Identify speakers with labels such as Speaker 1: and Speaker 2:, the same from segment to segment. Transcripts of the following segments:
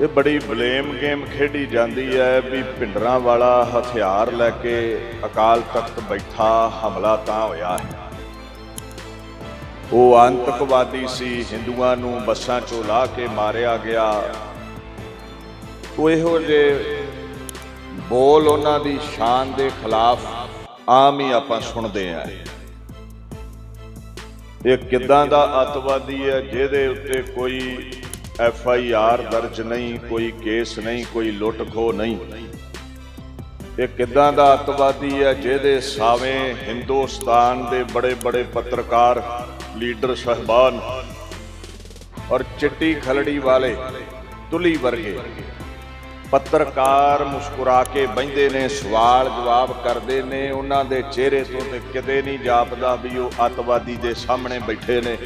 Speaker 1: ਇਹ ਬੜੀ blame game ਖੇਡੀ ਜਾਂਦੀ ਹੈ ਵੀ ਭਿੰਡਰਾਂ ਵਾਲਾ ਹਥਿਆਰ ਲੈ ਕੇ ਅਕਾਲ ਤਖਤ ਬੈਠਾ ਹਮਲਾ ਤਾਂ ਹੋਇਆ ਹੈ। ਉਹ ਆਤੰਕਵਾਦੀ ਸੀ, ਹਿੰਦੂਆਂ ਨੂੰ ਬੱਸਾਂ ਚੋਂ ਲਾ ਕੇ ਮਾਰਿਆ ਗਿਆ। ਉਹ ਇਹੋ ਜਿਹੇ ਬੋਲ ਉਹਨਾਂ ਦੀ ਸ਼ਾਨ ਦੇ ਖਿਲਾਫ ਆਮ ਹੀ ਆਪਾਂ ਸੁਣਦੇ ਆਂ ਇਹ ਕਿੱਦਾਂ ਦਾ ਅੱਤਵਾਦੀ ਹੈ, ਜਿਹਦੇ ਉੱਤੇ ਕੋਈ ਐਫ ਆਈ ਆਰ ਦਰਜ ਨਹੀਂ, ਕੋਈ ਕੇਸ ਨਹੀਂ, ਕੋਈ ਲੁੱਟ ਖੋਹ ਨਹੀਂ। ਇਹ ਕਿੱਦਾਂ ਦਾ ਅੱਤਵਾਦੀ ਹੈ ਜਿਹਦੇ ਸਾਵੇਂ ਹਿੰਦੁਸਤਾਨ ਦੇ ਬੜੇ ਬੜੇ ਪੱਤਰਕਾਰ, ਲੀਡਰ ਸਹਿਬਾਨ ਔਰ ਚਿੱਟੀ ਖਲੜੀ ਵਾਲੇ ਤੁਲੀ ਵਰਗੇ ਪੱਤਰਕਾਰ ਮੁਸਕਰਾ ਕੇ ਬੈੰਦੇ ਨੇ, ਸਵਾਲ ਜਵਾਬ ਕਰਦੇ ਨੇ, ਉਹਨਾਂ ਦੇ ਚਿਹਰੇ ਤੋਂ ਤੇ ਕਿਤੇ ਨਹੀਂ ਜਾਪਦਾ ਵੀ ਉਹ ਅੱਤਵਾਦੀ ਦੇ ਸਾਹਮਣੇ ਬੈਠੇ ਨੇ।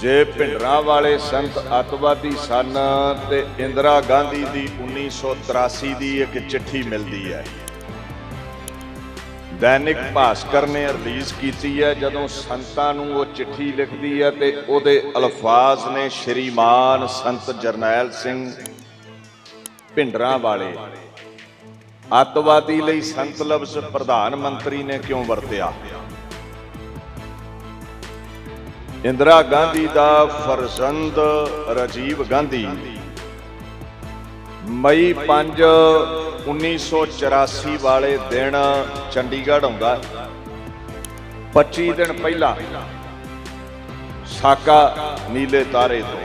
Speaker 1: ਜੇ ਭਿੰਡਰਾਂ ਵਾਲੇ ਸੰਤ ਅੱਤਵਾਦੀ ਸਨ ਤੇ ਇੰਦਰਾ ਗਾਂਧੀ ਦੀ 1983 ਦੀ ਇੱਕ ਚਿੱਠੀ ਮਿਲਦੀ ਹੈ। ਦੈਨਿਕ ਭਾਸਕਰ ਨੇ ਰਿਲੀਜ਼ ਕੀਤੀ ਹੈ, ਜਦੋਂ ਸੰਤਾਂ ਨੂੰ ਉਹ ਚਿੱਠੀ ਲਿਖਦੀ ਹੈ ਤੇ ਉਹਦੇ ਅਲਫਾਜ਼ ਨੇ ਸ਼੍ਰੀਮਾਨ ਸੰਤ ਜਰਨੈਲ ਸਿੰਘ ਭਿੰਡਰਾਂ ਵਾਲੇ ਅੱਤਵਾਦੀ ਲਈ ਸੰਤ ਲਫ਼ਜ਼ ਪ੍ਰਧਾਨ ਮੰਤਰੀ ਨੇ ਕਿਉਂ ਵਰਤਿਆ? ਇੰਦਰਾ ਗਾਂਧੀ ਦਾ ਫਰਜ਼ੰਦ ਰਾਜੀਵ ਗਾਂਧੀ। ਮਈ 5 1984 ਵਾਲੇ ਦਿਨ ਚੰਡੀਗੜ੍ਹ ਆਉਂਦਾ। 25 ਦਿਨ ਪਹਿਲਾਂ ਸਾਕਾ ਨੀਲੇ ਤਾਰੇ ਤੋਂ।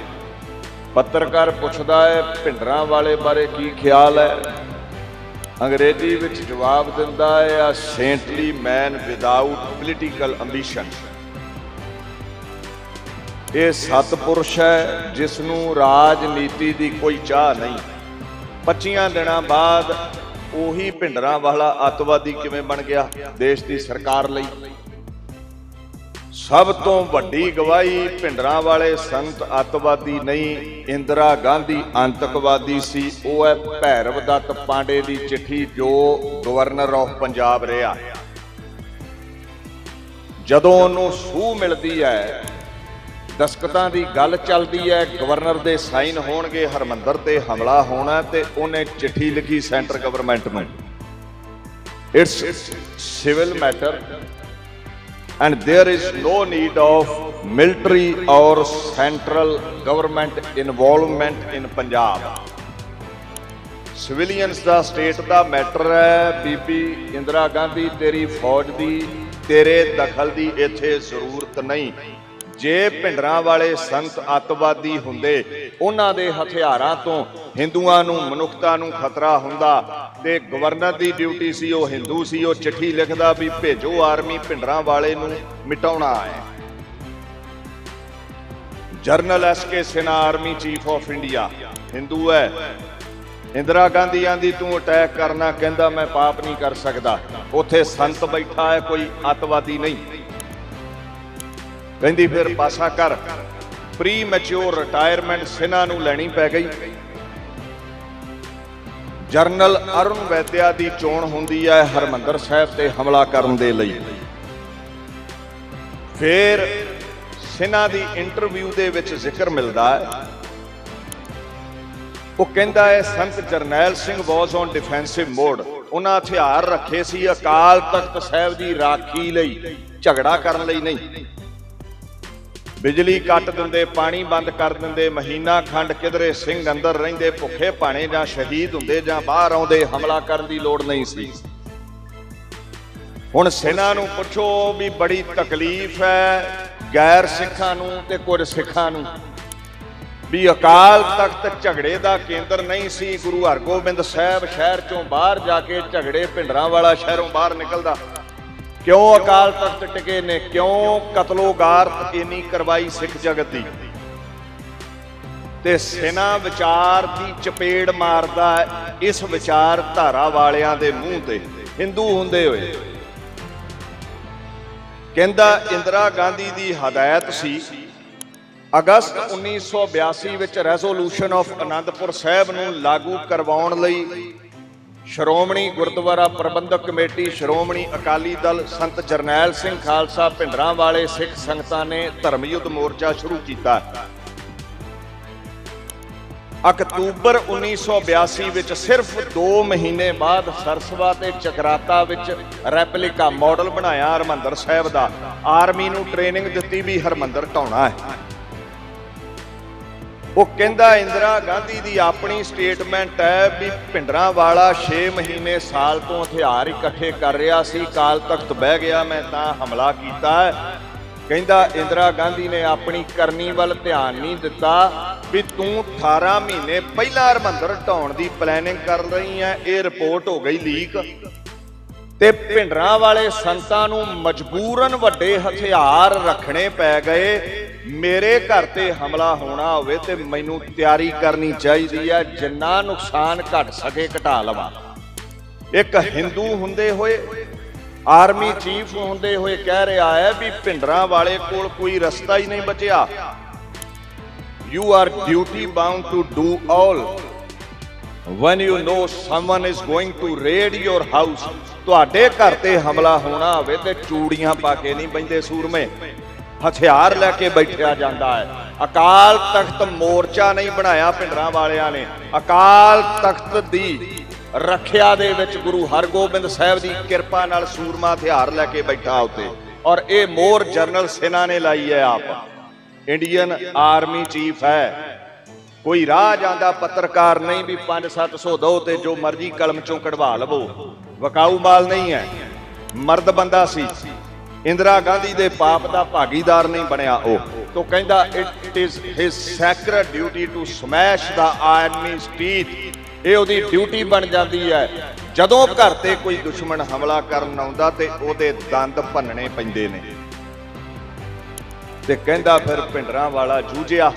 Speaker 1: ਪੱਤਰਕਾਰ ਪੁੱਛਦਾ ਹੈ, ਭਿੰਡਰਾਂ ਵਾਲੇ ਬਾਰੇ ਕੀ ਖਿਆਲ ਹੈ? ਅੰਗਰੇਜ਼ੀ ਵਿੱਚ ਜਵਾਬ ਦਿੰਦਾ ਹੈ a saintly man without political ambition ਇਹ ਸਤਪੁਰਸ਼ ਹੈ ਜਿਸ ਨੂੰ ਰਾਜਨੀਤੀ ਦੀ ਕੋਈ ਚਾਹ ਨਹੀਂ। 25 ਦਿਨਾਂ ਬਾਅਦ ਉਹੀ ਭਿੰਡਰਾਂ ਵਾਲਾ ਅੱਤਵਾਦੀ ਕਿਵੇਂ ਬਣ ਗਿਆ ਦੇਸ਼ ਦੀ ਸਰਕਾਰ ਲਈ? ਸਭ ਤੋਂ ਵੱਡੀ ਗਵਾਹੀ ਭਿੰਡਰਾਂ ਵਾਲੇ ਸੰਤ ਅੱਤਵਾਦੀ ਨਹੀਂ, ਇੰਦਰਾ ਗਾਂਧੀ ਅੰਤਕਵਾਦੀ ਸੀ। ਉਹ ਹੈ ਭੈਰਵ ਦੱਤ ਪਾਂਡੇ ਦੀ ਚਿੱਠੀ ਜੋ ਗਵਰਨਰ ਆਫ ਪੰਜਾਬ ਰਿਹਾ। ਜਦੋਂ ਉਹਨੂੰ ਸੂਹ ਮਿਲਦੀ ਹੈ ਦਸਕਤਾਂ ਦੀ ਗੱਲ ਚੱਲਦੀ ਹੈ ਗਵਰਨਰ ਦੇ ਸਾਈਨ ਹੋਣਗੇ ਹਰਮੰਦਰ ਤੇ ਹਮਲਾ ਹੋਣਾ ਤੇ ਉਹਨੇ ਚਿੱਠੀ ਲਿਖੀ ਸੈਂਟਰ ਗਵਰਨਮੈਂਟ ਨੂੰ it's civil matter and there is no need of military ਔਰ central government involvement in Punjab civilians the state ਦਾ ਮੈਟਰ ਹੈ ਬੀਬੀ ਇੰਦਰਾ ਗਾਂਧੀ ਤੇਰੀ ਫੌਜ ਦੀ ਤੇਰੇ ਦਖਲ ਦੀ ਇੱਥੇ ਜ਼ਰੂਰਤ ਨਹੀਂ ਜੇ ਭਿੰਡਰਾਂ ਵਾਲੇ ਸੰਤ ਅੱਤਵਾਦੀ ਹੁੰਦੇ, ਉਹਨਾਂ ਦੇ ਹਥਿਆਰਾਂ ਤੋਂ ਹਿੰਦੂਆਂ ਨੂੰ, ਮਨੁੱਖਤਾ ਨੂੰ ਖਤਰਾ ਹੁੰਦਾ ਤੇ ਗਵਰਨਰ ਦੀ ਡਿਊਟੀ ਸੀ, ਉਹ ਹਿੰਦੂ ਸੀ, ਉਹ ਚਿੱਠੀ ਲਿਖਦਾ ਵੀ ਭੇਜੋ ਆਰਮੀ ਭਿੰਡਰਾਂ ਵਾਲੇ ਨੂੰ ਮਿਟਾਉਣਾ ਹੈ। General S K Sinha army chief of India, Hindu ਹੈ। ਇੰਦਰਾ ਗਾਂਧੀ ਆਂਦੀ ਤੂੰ ਅਟੈਕ ਕਰਨਾ ਕਹਿੰਦਾ, ਮੈਂ ਪਾਪ ਨਹੀਂ ਕਰ ਸਕਦਾ। ਉੱਥੇ ਸੰਤ ਬੈਠਾ ਹੈ, ਕੋਈ ਅੱਤਵਾਦੀ ਨਹੀਂ। ਕਹਿੰਦੀ ਫਿਰ ਪਾਸਾ ਕਰ। ਪ੍ਰੀ ਮੈਚੁਰ ਰਿਟਾਇਰਮੈਂਟ ਸਿਨਾ ਨੂੰ ਲੈਣੀ ਪੈ ਗਈ। ਜਰਨਲ ਅਰੁਣ ਵੈਦਿਆ ਦੀ ਚੋਣ ਹੁੰਦੀ ਹੈ ਹਰਮੰਦਰ ਸਾਹਿਬ ਤੇ ਹਮਲਾ ਕਰਨ ਦੇ ਲਈ। ਫਿਰ ਸਿਨਾ ਦੀ ਇੰਟਰਵਿਊ ਦੇ ਵਿੱਚ ਜ਼ਿਕਰ ਮਿਲਦਾ ਹੈ। ਉਹ ਕਹਿੰਦਾ ਹੈ, Sant Jarnail Singh was on defensive mode ਉਹਨਾਂ ਹਥਿਆਰ ਰੱਖੇ ਸੀ ਅਕਾਲ ਤਖਤ ਸਾਹਿਬ ਦੀ ਰਾਖੀ ਲਈ। ਝਗੜਾ ਕਰਨ ਲਈ ਨਹੀਂ। ਬਿਜਲੀ ਕੱਟ ਦਿੰਦੇ, ਪਾਣੀ ਬੰਦ ਕਰ ਦਿੰਦੇ, ਮਹੀਨਾ ਖੰਡ ਕਿਧਰੇ ਸਿੰਘ ਅੰਦਰ ਰਹਿੰਦੇ, ਭੁੱਖੇ ਭਾਣੇ ਜਾਂ ਸ਼ਹੀਦ ਹੁੰਦੇ ਜਾਂ ਬਾਹਰ ਆਉਂਦੇ, ਹਮਲਾ ਕਰਨ ਦੀ ਲੋੜ ਨਹੀਂ ਸੀ। ਹੁਣ ਸੈਨਾ ਨੂੰ ਪੁੱਛੋ ਵੀ ਬੜੀ ਤਕਲੀਫ ਹੈ ਗੈਰ ਸਿੱਖਾਂ ਨੂੰ ਤੇ ਕੁਝ ਸਿੱਖਾਂ ਨੂੰ। ਵੀ ਅਕਾਲ ਤਖਤ ਝਗੜੇ ਦਾ ਕੇਂਦਰ ਨਹੀਂ ਸੀ, ਗੁਰੂ ਹਰਗੋਬਿੰਦ ਸਾਹਿਬ ਸ਼ਹਿਰ ਚੋਂ ਬਾਹਰ ਜਾ ਕੇ ਝਗੜੇ ਭਿੰਡਰਾਂ ਵਾਲਾ ਸ਼ਹਿਰੋਂ ਬਾਹਰ ਨਿਕਲਦਾ। ਕਿਉਂ ਅਕਾਲ ਤਖਤ ਟਿਕੇ ਨੇ? ਕਿਉਂ ਕਤਲੋਗਾਰਤ ਇੰਨੀ ਕਰਵਾਈ ਸਿੱਖ ਜਗਤ ਦੀ? ਤੇ ਸੈਨਾ ਵਿਚਾਰ ਦੀ ਚਪੇੜ ਮਾਰਦਾ ਹੈ, ਇਸ ਵਿਚਾਰ ਧਾਰਾ ਵਾਲਿਆਂ ਦੇ ਮੂੰਹ ਤੇ। ਹਿੰਦੂ ਹੁੰਦੇ ਹੋਏ। ਕਹਿੰਦਾ ਇੰਦਰਾ ਗਾਂਧੀ ਦੀ ਹਦਾਇਤ ਸੀ, ਅਗਸਤ 1982 ਵਿੱਚ ਰੈਜ਼ੋਲੂਸ਼ਨ ਆਫ ਅਨੰਦਪੁਰ ਸਾਹਿਬ ਨੂੰ ਲਾਗੂ ਕਰਵਾਉਣ ਲਈ ਸ਼੍ਰੋਮਣੀ ਗੁਰਦੁਆਰਾ ਪ੍ਰਬੰਧਕ ਕਮੇਟੀ ਸ਼੍ਰੋਮਣੀ ਅਕਾਲੀ ਦਲ ਸੰਤ ਜਰਨੈਲ ਸਿੰਘ ਖਾਲਸਾ ਭਿੰਡਰਾਂ ਵਾਲੇ ਸਿੱਖ ਸੰਗਤਾਂ ਨੇ ਧਰਮਯੁੱਧ ਮੋਰਚਾ ਸ਼ੁਰੂ ਕੀਤਾ। ਅਕਤੂਬਰ 1982 ਵਿੱਚ ਸਿਰਫ 2 ਮਹੀਨੇ ਬਾਅਦ ਸਰਸਵਾ ਤੇ ਚਕਰਾਤਾ ਵਿੱਚ ਰੈਪਲੀਕਾ ਮਾਡਲ ਬਣਾਇਆ ਹਰਮੰਦਰ ਸਾਹਿਬ ਦਾ। ਆਰਮੀ ਨੂੰ ਟ੍ਰੇਨਿੰਗ ਦਿੱਤੀ ਵੀ ਹਰਮੰਦਰ ਢਾਉਣਾ ਹੈ। ਉਹ ਕਹਿੰਦਾ, ਇੰਦਰਾ ਗਾਂਧੀ ਦੀ ਆਪਣੀ ਸਟੇਟਮੈਂਟ ਹੈ ਵੀ ਭਿੰਡਰਾਂ ਵਾਲਾ 6 ਮਹੀਨੇ ਸਾਲ ਤੋਂ ਹਥਿਆਰ ਇਕੱਠੇ ਕਰ ਰਿਹਾ ਸੀ, ਕਾਲ ਤਖਤ ਬਹਿ ਗਿਆ, ਮੈਂ ਤਾਂ ਹਮਲਾ ਕੀਤਾ। ਕਹਿੰਦਾ, ਇੰਦਰਾ ਗਾਂਧੀ ਨੇ ਆਪਣੀ ਕਰਨੀ ਵੱਲ ਧਿਆਨ ਨਹੀਂ ਦਿੱਤਾ ਵੀ ਤੂੰ 18 ਮਹੀਨੇ ਪਹਿਲਾਂ ਹਰਮੰਦਰ ਢਾਉਣ ਦੀ ਪਲੈਨਿੰਗ ਕਰ ਰਹੀ ਹੈ ਇਹ ਰਿਪੋਰਟ ਹੋ ਗਈ ਲੀਕ ਤੇ ਭਿੰਡਰਾਂ ਵਾਲੇ ਸੰਤਾਂ ਨੂੰ ਮਜਬੂਰਨ ਵੱਡੇ ਹਥਿਆਰ ਰੱਖਣੇ ਪੈ ਗਏ। ਮੇਰੇ ਘਰ ਤੇ ਹਮਲਾ ਹੋਣਾ ਹੋਵੇ ਤੇ ਮੈਨੂੰ ਤਿਆਰੀ ਕਰਨੀ ਚਾਹੀਦੀ ਹੈ, ਜਿੰਨਾ ਨੁਕਸਾਨ ਘਟ ਸਕੇ, ਘਟਾ ਲਵਾਂ। ਇੱਕ ਹਿੰਦੂ ਹੁੰਦੇ ਹੋਏ ਆਰਮੀ ਚੀਫ ਹੁੰਦੇ ਹੋਏ ਕਹਿ ਰਿਹਾ ਹੈ ਵੀ ਭਿੰਡਰਾਂ ਵਾਲੇ ਕੋਲ ਕੋਈ ਰਸਤਾ ਹੀ ਨਹੀਂ ਬਚਿਆ। You are duty bound to do all when you know someone is going to raid your house, ਤੁਹਾਡੇ ਘਰ ਤੇ ਹਮਲਾ ਹੋਣਾ ਹੋਵੇ ਤੇ ਚੂੜੀਆਂ ਪਾ ਕੇ ਨਹੀਂ ਬੈਂਦੇ ਸੂਰਮੇ। ਹਥਿਆਰ ਲੈ ਕੇ ਬੈਠਿਆ ਜਾਂਦਾ ਹੈ। ਅਕਾਲ ਤਖਤ ਮੋਰਚਾ ਨਹੀਂ ਬਣਾਇਆ ਪਿੰਡਰਾਂ ਵਾਲਿਆਂ ਨੇ। ਅਕਾਲ ਤਖਤ ਦੀ ਰੱਖਿਆ ਦੇ ਵਿੱਚ ਗੁਰੂ ਹਰਗੋਬਿੰਦ ਸਾਹਿਬ ਦੀ ਕਿਰਪਾ ਨਾਲ ਸੂਰਮਾ ਹਥਿਆਰ ਲੈ ਕੇ ਬੈਠਾ ਉੱਤੇ ਔਰ ਇਹ ਮੋਰ ਜਨਰਲ ਸੈਨਾ ਨੇ ਲਾਈ ਹੈ ਆਪ। ਇੰਡੀਅਨ ਆਰਮੀ ਚੀਫ ਹੈ। ਕੋਈ ਰਾਹ ਜਾਂਦਾ ਪੱਤਰਕਾਰ ਨਹੀਂ ਵੀ 5-700 ਦੋ ਤੇ ਜੋ ਮਰਜ਼ੀ ਕਲਮ ਚੋਂ ਕਢਵਾ ਲਵੋ। ਵਕਾਊ ਮਾਲ ਨਹੀਂ ਹੈ। ਮਰਦ ਬੰਦਾ ਸੀ। ਇੰਦਰਾ ਗਾਂਧੀ ਦੇ ਪਾਪ ਦਾ ਭਾਗੀਦਾਰ ਨਹੀਂ ਬਣਿਆ ਉਹ। ਤੋਂ ਕਹਿੰਦਾ it is his sacred duty to smash the army speech ਇਹ ਉਹਦੀ ਡਿਊਟੀ ਬਣ ਜਾਂਦੀ ਹੈ। ਜਦੋਂ ਘਰ ਤੇ ਕੋਈ ਦੁਸ਼ਮਣ ਹਮਲਾ ਕਰਨ ਆਉਂਦਾ ਤੇ ਉਹਦੇ ਦੰਦ ਭੰਨਣੇ ਪੈਂਦੇ ਨੇ। ਤੇ ਕਹਿੰਦਾ ਫਿਰ ਭਿੰਡਰਾਂ ਵਾਲਾ ਜੂਝਿਆ,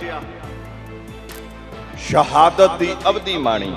Speaker 1: ਸ਼ਹਾਦਤ ਦੀ ਅਵਧੀ ਮਾਣੀ।